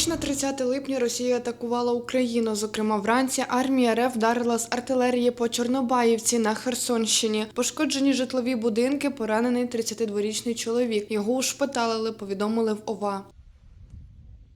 ніч на 30 липня Росія атакувала Україну. Зокрема, вранці армія РФ вдарила з артилерії по Чорнобаївці на Херсонщині. Пошкоджені житлові будинки, поранений 32-річний чоловік. Його ушпиталили, повідомили в ОВА.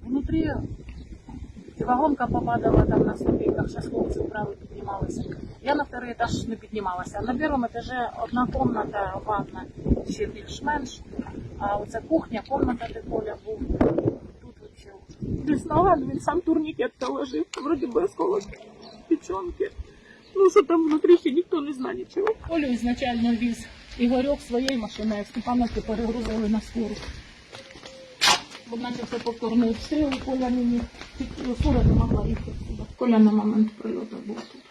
Внутрі вагонка попадала там на ступеньках, ще хлопці вправо піднімалися. Я на второй етаж не піднімалася. На першому етажі одна кімната, ванна, ще більш-менш. А оце кухня, кімната, де Коля був. Десь нагадую, він сам турнікет положив, вроді би осколок печенки. Ну, що там внутрі ще ніхто не знає нічого. Колю ізначально віз Ігорьок своєю машиною, Степановки перегрузили на скору. Бо начався повторний обстріл, Коля мені. Фура не могла їхати сюди. Коля на момент прильоту був тут.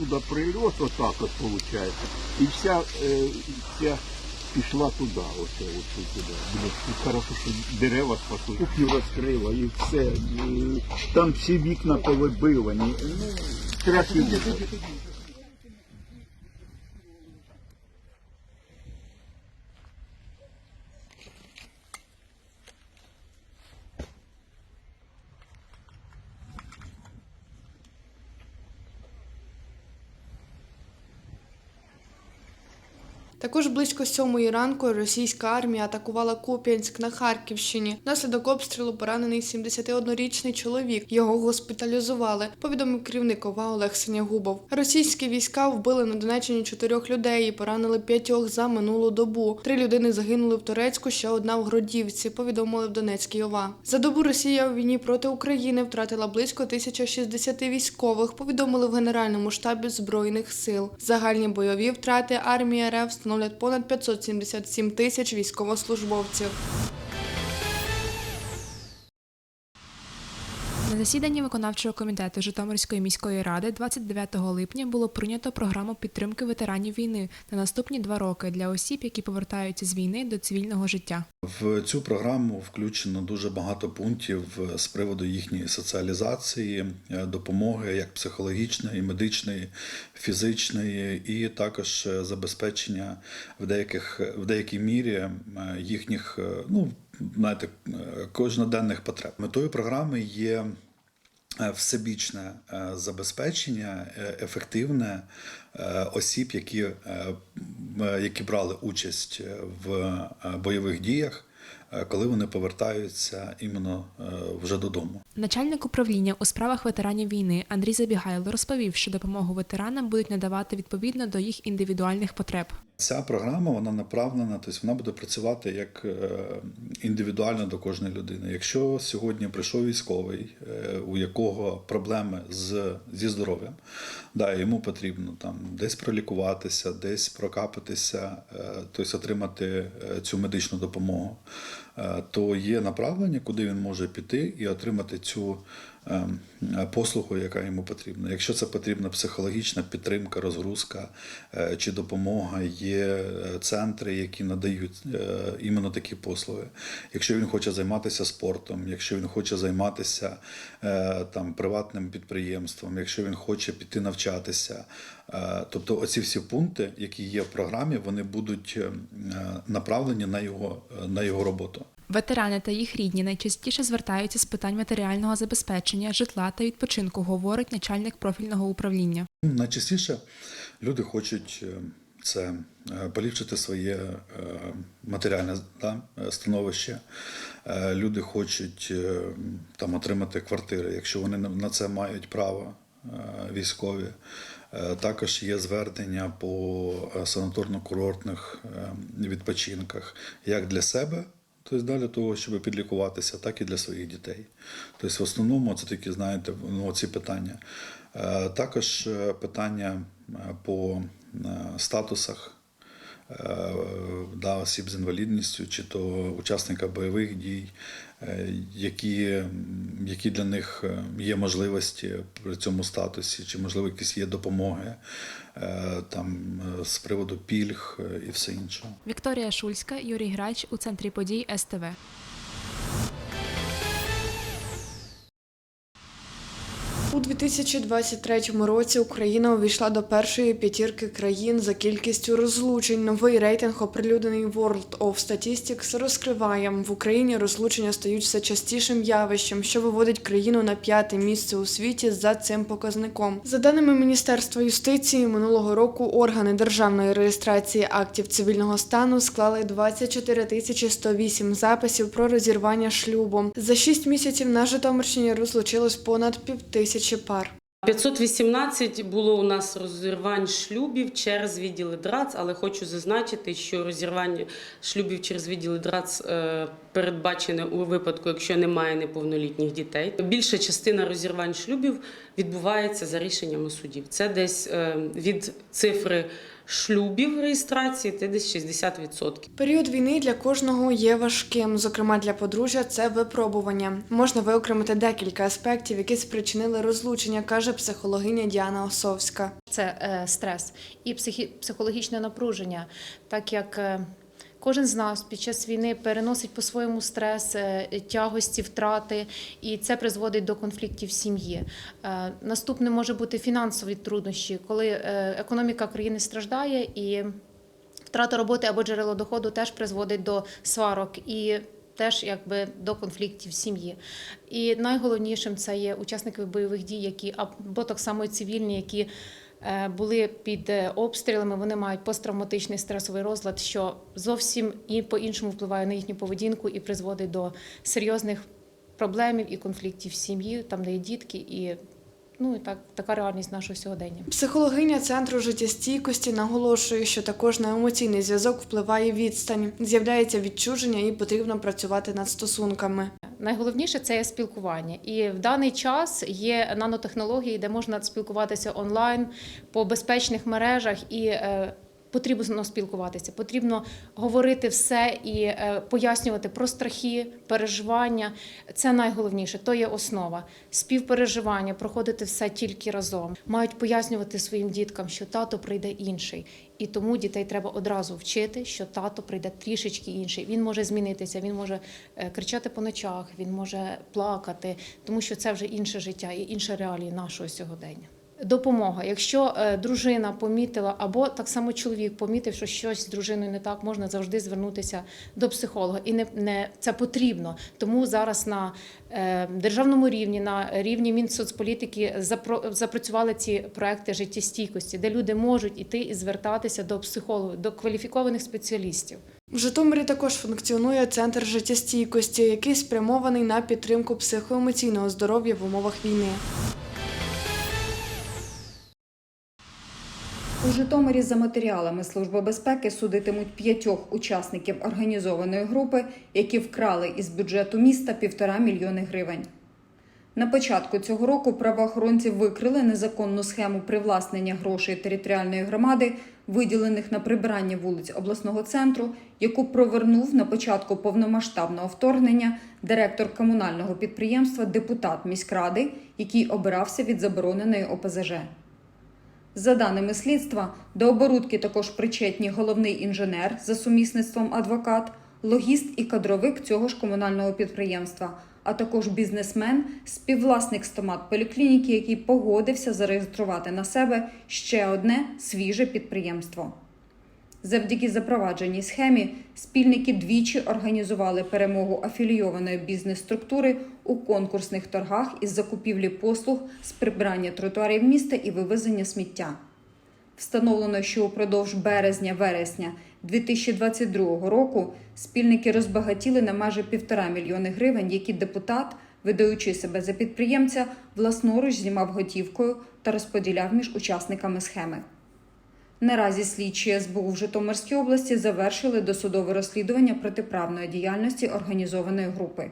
Оттуда прилет, вот так вот получается, и вся, э, вся пішла туди, оце, оце туди. Блін, хорошо, що дерева спасли. Кухню розкрила і все. І Там всі вікна повибивані. Ну, страшно. Також близько сьомої ранку російська армія атакувала Куп'янськ на Харківщині. Внаслідок обстрілу поранений 71-річний чоловік. Його госпіталізували. Повідомив керівник ОВА Олег Синягубов. Російські війська вбили на Донеччині чотирьох людей і поранили п'ятьох за минулу добу. Три людини загинули в Турецьку, ще одна в Гродівці. Повідомили в Донецькій ОВА. За добу Росія у війні проти України втратила близько 1060 військових. Повідомили в Генеральному штабі збройних сил. Загальні бойові втрати армії РФ становлять понад 577 тисяч військовослужбовців. На засіданні виконавчого комітету Житомирської міської ради 29 липня було прийнято програму підтримки ветеранів війни на наступні два роки для осіб, які повертаються з війни до цивільного життя. В цю програму включено дуже багато пунктів з приводу їхньої соціалізації, е, допомоги як психологічної, медичної, фізичної, і також е, забезпечення в деяких в деякій мірі е, їхніх е, ну знаєте, кожноденних потреб. Метою програми є е, всебічне е, забезпечення е, ефективне осіб, які, які брали участь в бойових діях, коли вони повертаються іменно вже додому. Начальник управління у справах ветеранів війни Андрій Забігайло розповів, що допомогу ветеранам будуть надавати відповідно до їх індивідуальних потреб. Ця програма вона направлена, тобто вона буде працювати як е, індивідуально до кожної людини. Якщо сьогодні прийшов військовий, е, у якого проблеми з, зі здоров'ям, да, йому потрібно там десь пролікуватися, десь прокапатися, е, тобто отримати цю медичну допомогу, то є направлення, куди він може піти і отримати цю послугу, яка йому потрібна. Якщо це потрібна психологічна підтримка, розгрузка е, чи допомога, є е, центри, які надають е, іменно такі послуги. Якщо він хоче займатися спортом, якщо він хоче займатися там приватним підприємством, якщо він хоче піти навчатися, тобто оці всі пункти, які є в програмі, вони будуть е, направлені на його, на його роботу. Ветерани та їх рідні найчастіше звертаються з питань матеріального забезпечення, житла та відпочинку, говорить начальник профільного управління. Найчастіше люди хочуть е, це е, поліпшити своє е, матеріальне да, становище. Люди хочуть там отримати квартири, якщо вони на- це мають право військові. Також є звернення по санаторно-курортних відпочинках як для себе. Тобто далі того, щоб підлікуватися, так і для своїх дітей. Тобто, в основному це такі, знаєте, ну, ці питання. Е, Також е, питання е, по статусах да, осіб з інвалідністю, чи то учасника бойових дій, е, які, які для них е, є можливості при цьому статусі, чи можливо якісь є допомоги е, там е, з приводу пільг е, і все інше. Вікторія Шульська, Юрій Грач у центрі подій СТВ. У 2023 році Україна увійшла до першої п'ятірки країн за кількістю розлучень. Новий рейтинг, оприлюднений World of Statistics, розкриває в Україні розлучення стають все частішим явищем, що виводить країну на п'яте місце у світі за цим показником. За даними Міністерства юстиції, минулого року органи державної реєстрації актів цивільного стану склали 24 тисячі 108 записів про розірвання шлюбу. За 6 місяців на Житомирщині розлучилось понад півтисячі пар. 518 було у нас розірвань шлюбів через відділи ДРАЦ, але хочу зазначити, що розірвання шлюбів через відділи ДРАЦ е, передбачене у випадку, якщо немає неповнолітніх дітей. Більша частина розірвань шлюбів відбувається за рішеннями судів. Це десь е, від цифри шлюбів реєстрації, це десь 60%. Період війни для кожного є важким. Зокрема, для подружжя це випробування. Можна виокремити декілька аспектів, які спричинили розлучення, каже психологиня Діана Осовська. це е, стрес і психі- психологічне напруження, так як е, кожен з нас під час війни переносить по-своєму стрес, е, тягості, втрати, і це призводить до конфліктів в сім'ї. Е, Наступне може бути фінансові труднощі, коли е, економіка країни страждає і втрата роботи або джерело доходу теж призводить до сварок і теж якби до конфліктів в сім'ї. І найголовнішим це є учасники бойових дій, які або так само і цивільні, які були під е, обстрілами, вони мають посттравматичний стресовий розлад, що зовсім і по-іншому впливає на їхню поведінку і призводить до серйозних проблемів і конфліктів в сім'ї, там де є дітки, і ну і так така реальність нашого сьогодення. Психологиня центру життєстійкості наголошує, що також на емоційний зв'язок впливає відстань, з'являється відчуження і потрібно працювати над стосунками. Найголовніше це є спілкування. І в даний час є нанотехнології, де можна спілкуватися онлайн по безпечних мережах і. Потрібно спілкуватися, потрібно говорити все і е, пояснювати про страхи, переживання. Це найголовніше, то є основа. Співпереживання, проходити все тільки разом. Мають пояснювати своїм діткам, що тато прийде інший. І тому дітей треба одразу вчити, що тато прийде трішечки інший. Він може змінитися, він може е, кричати по ночах, він може плакати, тому що це вже інше життя і інші реалії нашого сьогодення. Допомога. Якщо е, дружина помітила, або так само чоловік помітив, що щось з дружиною не так, можна завжди звернутися до психолога. І не, не це потрібно. Тому зараз на е, державному рівні, на рівні Мінсоцполітики запро, запрацювали ці проекти життєстійкості, де люди можуть іти і звертатися до психологів, до кваліфікованих спеціалістів. В Житомирі також функціонує центр життєстійкості, який спрямований на підтримку психоемоційного здоров'я в умовах війни. У Житомирі за матеріалами Служби безпеки судитимуть п'ятьох учасників організованої групи, які вкрали із бюджету міста півтора мільйони гривень. На початку цього року правоохоронці викрили незаконну схему привласнення грошей територіальної громади, виділених на прибирання вулиць обласного центру, яку провернув на початку повномасштабного вторгнення директор комунального підприємства, депутат міськради, який обирався від забороненої ОПЗЖ. За даними слідства, до оборудки також причетні головний інженер за сумісництвом адвокат, логіст і кадровик цього ж комунального підприємства, а також бізнесмен, співвласник стомат поліклініки, який погодився зареєструвати на себе ще одне свіже підприємство. Завдяки запровадженій схемі спільники двічі організували перемогу афілійованої бізнес-структури у конкурсних торгах із закупівлі послуг з прибирання тротуарів міста і вивезення сміття. Встановлено, що упродовж березня-вересня 2022 року спільники розбагатіли на майже півтора мільйони гривень, які депутат, видаючи себе за підприємця, власноруч знімав готівкою та розподіляв між учасниками схеми. Наразі слідчі СБУ в Житомирській області завершили досудове розслідування протиправної діяльності організованої групи.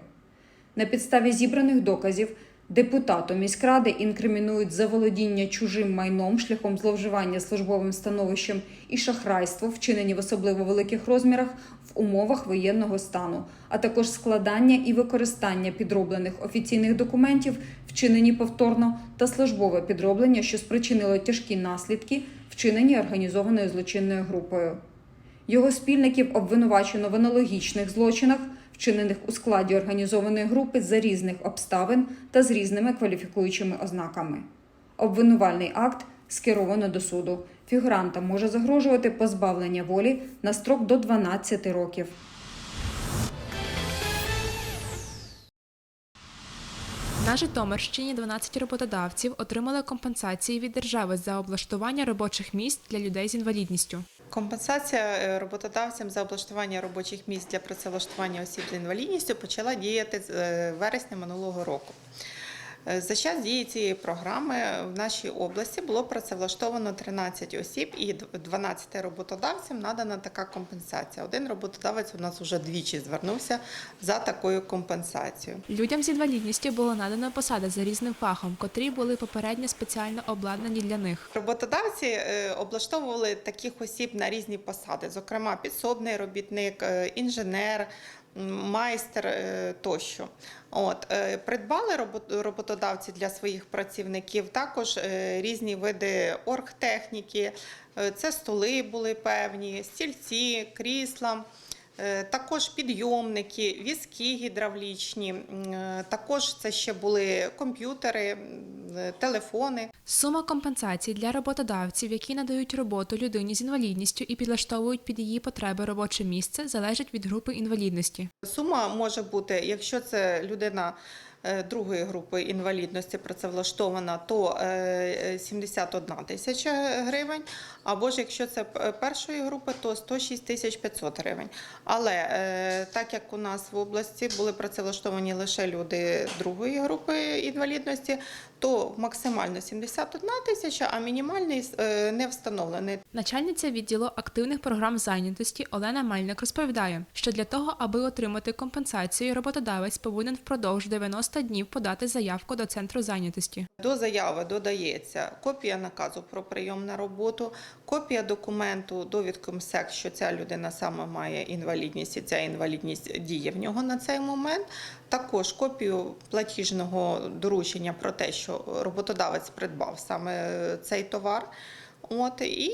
На підставі зібраних доказів Депутату міськради інкримінують заволодіння чужим майном шляхом зловживання службовим становищем і шахрайство, вчинені в особливо великих розмірах в умовах воєнного стану, а також складання і використання підроблених офіційних документів, вчинені повторно, та службове підроблення, що спричинило тяжкі наслідки, вчинені організованою злочинною групою. Його спільників обвинувачено в аналогічних злочинах, вчинених у складі організованої групи за різних обставин та з різними кваліфікуючими ознаками. Обвинувальний акт скеровано до суду. Фігурантам може загрожувати позбавлення волі на строк до 12 років. На Житомирщині 12 роботодавців отримали компенсації від держави за облаштування робочих місць для людей з інвалідністю. Компенсація е, роботодавцям за облаштування робочих місць для працевлаштування осіб з інвалідністю почала діяти з е, вересня минулого року. Е, За час дії цієї програми в нашій області було працевлаштовано 13 осіб і 12 роботодавцям надана така компенсація. Один роботодавець у нас вже двічі звернувся за такою компенсацією. Людям з інвалідністю було надано посади за різним фахом, котрі були попередньо спеціально обладнані для них. Роботодавці е, облаштовували таких осіб на різні посади, зокрема підсобний робітник, е, інженер, майстер е, тощо. От е, придбали роботодавці для своїх працівників також е, різні види оргтехніки. Це столи були певні, стільці, крісла. Е, Також підйомники, візки гідравлічні, е, також це ще були комп'ютери, е, телефони. Сума компенсацій для роботодавців, які надають роботу людині з інвалідністю і підлаштовують під її потреби робоче місце, залежить від групи інвалідності. Сума може бути, якщо це людина другої групи інвалідності працевлаштована, то е, 71 тисяча гривень. Або ж якщо це першої групи, то 106 тисяч 500 гривень. Але е, так як у нас в області були працевлаштовані лише люди другої групи інвалідності, то максимально 71 тисяча, а мінімальний е, не встановлений. Начальниця відділу активних програм зайнятості Олена Мельник розповідає, що для того, аби отримати компенсацію, роботодавець повинен впродовж 90 днів подати заявку до центру зайнятості. До заяви додається копія наказу про прийом на роботу, копія документу довідку МСЕК, що ця людина саме має інвалідність, і ця інвалідність діє в нього на цей момент. Також копію платіжного доручення про те, що роботодавець придбав саме цей товар. От і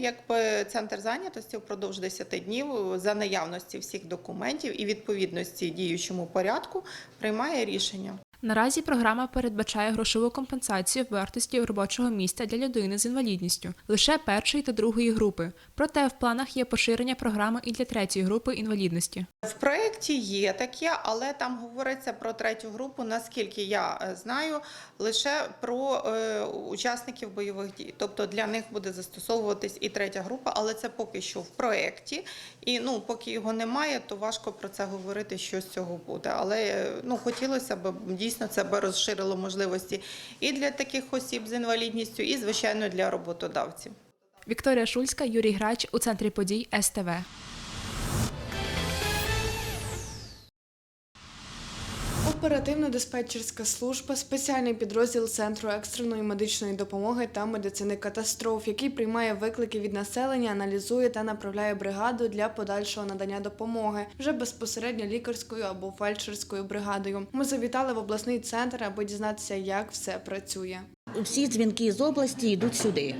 якби центр зайнятості впродовж 10 днів за наявності всіх документів і відповідності діючому порядку приймає рішення. Наразі програма передбачає грошову компенсацію вартості робочого місця для людини з інвалідністю лише першої та другої групи. Проте в планах є поширення програми і для третьої групи інвалідності. В проєкті є таке, але там говориться про третю групу, наскільки я е, знаю, лише про е, учасників бойових дій. Тобто для них буде застосовуватись і третя група, але це поки що в проєкті. І ну, поки його немає, то важко про це говорити, що з цього буде. Але е, ну, хотілося б дійсно це би розширило можливості і для таких осіб з інвалідністю, і звичайно для роботодавців. Вікторія Шульська, Юрій Грач у центрі подій СТВ. Оперативно-диспетчерська служба, спеціальний підрозділ Центру екстреної медичної допомоги та медицини катастроф, який приймає виклики від населення, аналізує та направляє бригаду для подальшого надання допомоги вже безпосередньо лікарською або фельдшерською бригадою. Ми завітали в обласний центр, аби дізнатися, як все працює. Всі дзвінки з області йдуть сюди,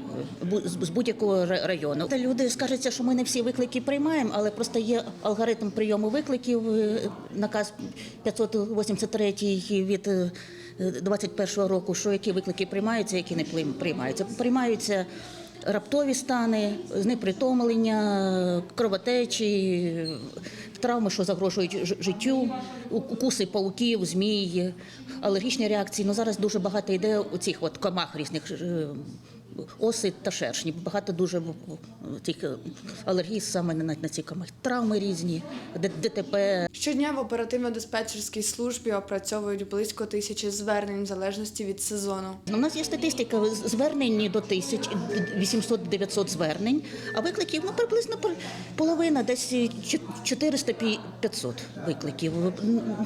з будь-якого району. Люди скажуться, що ми не всі виклики приймаємо, але просто є алгоритм прийому викликів, е, наказ 583 від е, 21 року, що які виклики приймаються, які не приймаються. Приймаються раптові стани, знепритомлення, кровотечі, травми, що загрожують життю, укуси пауків, змії, алергічні реакції. Ну зараз дуже багато йде у цих от комах різних. Е, оси та шершні. Багато дуже тих алергій саме на, на ці комахи. Травми різні, ДТП, Щодня в оперативно-диспетчерській службі опрацьовують близько тисячі звернень в залежності від сезону. Ну, У нас є статистика звернень до тисяч 800-900 звернень, а викликів ну, приблизно пол- половина, десь 400-500 викликів.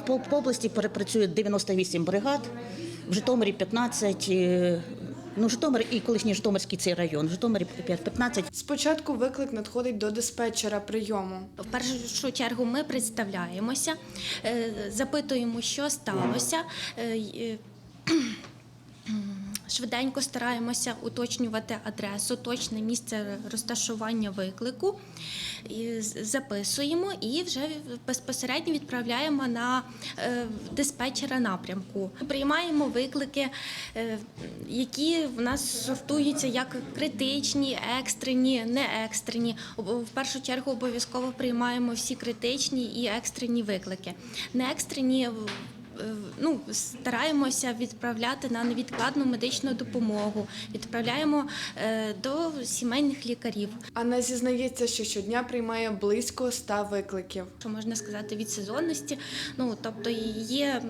По, області перепрацює 98 бригад, в Житомирі 15, е, ну, Житомир і колишній Житомирський цей район, Житомир Житомирі 15. Спочатку виклик надходить до диспетчера прийому. В першу чергу ми представляємося, е, запитуємо, що сталося. Швиденько стараємося уточнювати адресу, точне місце розташування виклику, записуємо і вже безпосередньо відправляємо на е, диспетчера напрямку. Приймаємо виклики, е, які в нас сортуються як критичні, екстрені, не екстрені. В першу чергу обов'язково приймаємо всі критичні і екстрені виклики. Не екстрені в- е, ну, стараємося відправляти на невідкладну медичну допомогу, відправляємо е, до сімейних лікарів. Анна зізнається, що щодня приймає близько ста викликів. Що можна сказати від сезонності. Ну тобто є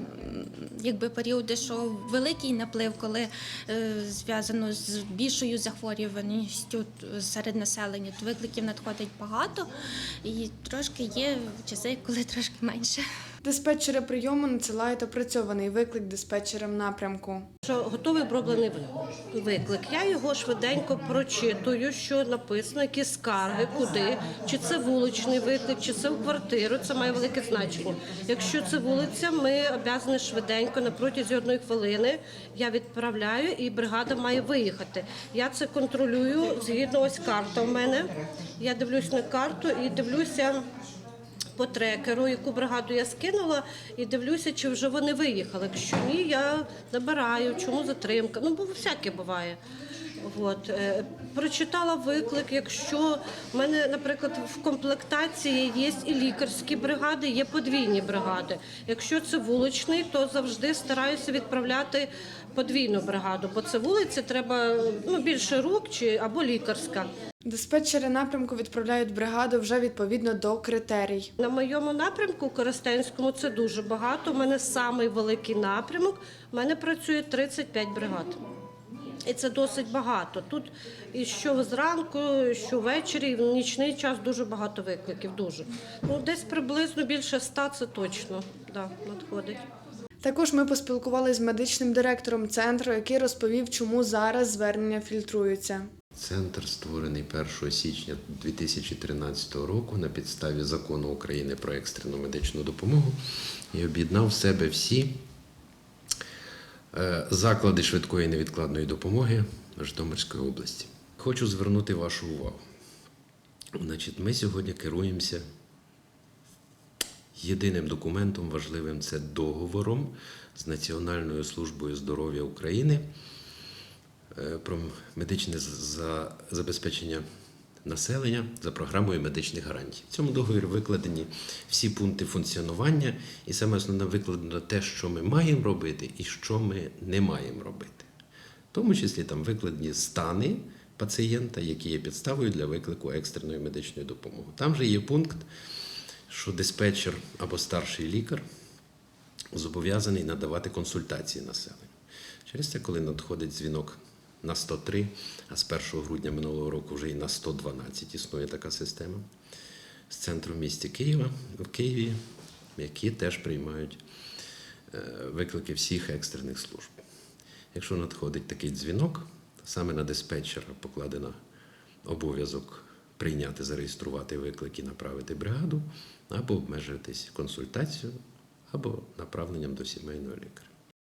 якби періоди, що великий наплив, коли е, зв'язано з більшою захворюваністю серед населення, то викликів надходить багато, і трошки є часи, коли трошки менше. Диспетчери прийому надсилають опрацьований виклик диспетчерам напрямку. Що готовий оброблений виклик. Я його швиденько прочитую, що написано, які скарги, куди, чи це вуличний виклик, чи це в квартиру. Це має велике значення. Якщо це вулиця, ми обов'язані швиденько на протязі одної хвилини. Я відправляю, і бригада має виїхати. Я це контролюю згідно ось карта в мене. Я дивлюсь на карту і дивлюся по трекеру, яку бригаду я скинула, і дивлюся, чи вже вони виїхали. Якщо ні, я набираю, чому затримка. Ну, бо всяке буває. От. Прочитала виклик, якщо в мене, наприклад, в комплектації є і лікарські бригади, є подвійні бригади. Якщо це вуличний, то завжди стараюся відправляти подвійну бригаду, бо це вулиця, треба ну, більше рук чи або лікарська. Диспетчери напрямку відправляють бригаду вже відповідно до критерій. На моєму напрямку Коростенському це дуже багато. У мене самий великий напрямок. У мене працює 35 бригад. І це досить багато. Тут і що зранку, що ввечері, і в нічний час дуже багато викликів. Дуже. Ну, десь приблизно більше ста це точно да, надходить. Також ми поспілкувалися з медичним директором центру, який розповів, чому зараз звернення фільтруються. Центр створений 1 січня 2013 року на підставі закону України про екстрену медичну допомогу і об'єднав в себе всі заклади швидкої невідкладної допомоги Житомирської області. Хочу звернути вашу увагу. Значить, ми сьогодні керуємося єдиним документом важливим це договором з Національною службою здоров'я України е, про медичне забезпечення населення за програмою медичних гарантій. В цьому договорі викладені всі пункти функціонування, і саме основне викладено те, що ми маємо робити і що ми не маємо робити. В тому числі там викладені стани пацієнта, які є підставою для виклику екстреної медичної допомоги. Там же є пункт, що диспетчер або старший лікар зобов'язаний надавати консультації населенню. Через це, коли надходить дзвінок на 103, а з 1 грудня минулого року вже і на 112 існує така система з центру в місті Києва в Києві, які теж приймають е, виклики всіх екстрених служб. Якщо надходить такий дзвінок, саме на диспетчера покладено обов'язок прийняти, зареєструвати виклик і направити бригаду, або обмежитись консультацією, або направленням до сімейного лікаря.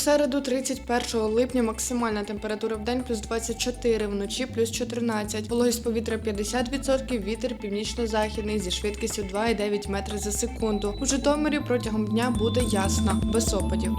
Середу, 31 липня, максимальна температура в день плюс 24, вночі плюс 14. Вологість повітря 50%, вітер північно-західний зі швидкістю 2,9 метри за секунду. У Житомирі протягом дня буде ясно, без опадів.